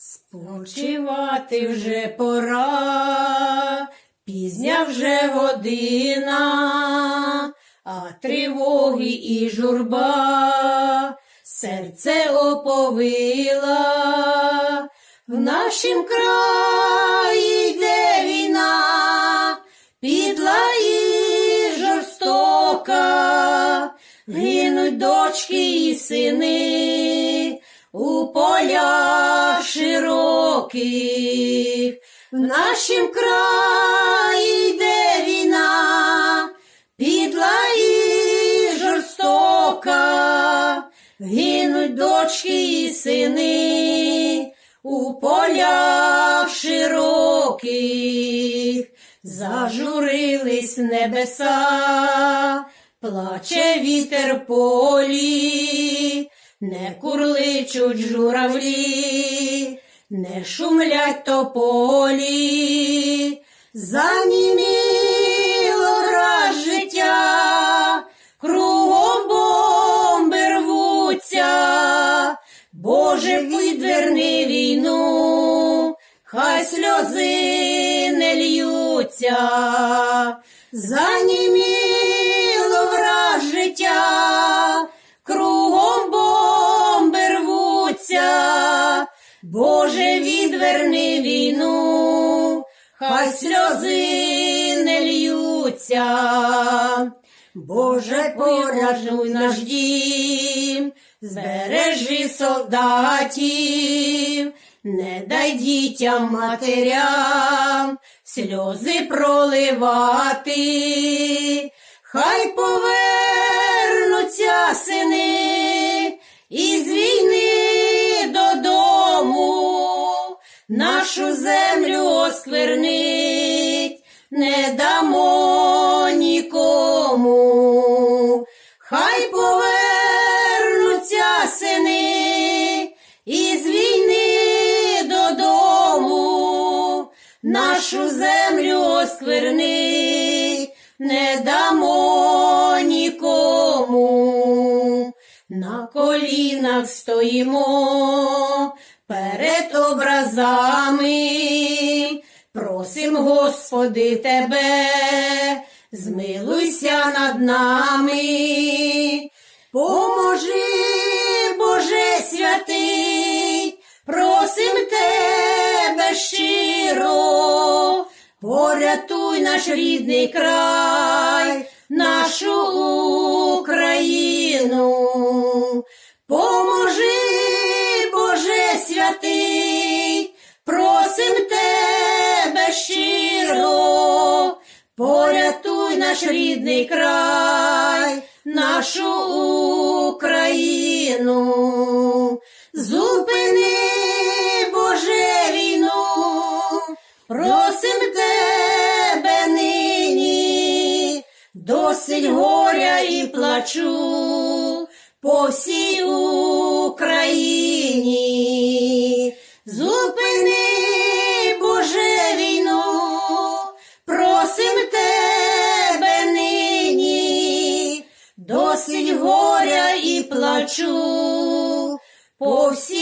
Спочивати вже пора, пізня вже година, а тривоги і журба серце оповила. В нашім краї йде війна, підла і жорстока, гинуть дочки і сини широких. В нашім краї йде війна, підла і жорстока, гинуть дочки і сини у полях широких, зажурились небеса, плаче вітер в полі, не курличуть журавлі, не шумлять тополі, заніміло раз життя, кругом бомби рвуться, Боже, відверни війну, хай сльози не льються, заніміло Боже, відверни війну, хай сльози не льються. Боже, поражуй наш дім, збережи солдатів, не дай дітям матерям сльози проливати, хай повернуться нашу землю осквернить, не дамо нікому, хай повернуться сини із війни додому, нашу землю осквернить, не дамо нікому. На колінах стоїмо перед образами, просим, Господи, Тебе, змилуйся над нами, поможи, Боже святий, просим Тебе щиро, порятуй наш рідний край, нашу Україну, наш рідний край, нашу Україну, зупини, Боже, війну, просим Тебе нині, досить горя і плачу по всій Україні. Зупини, плачу по всій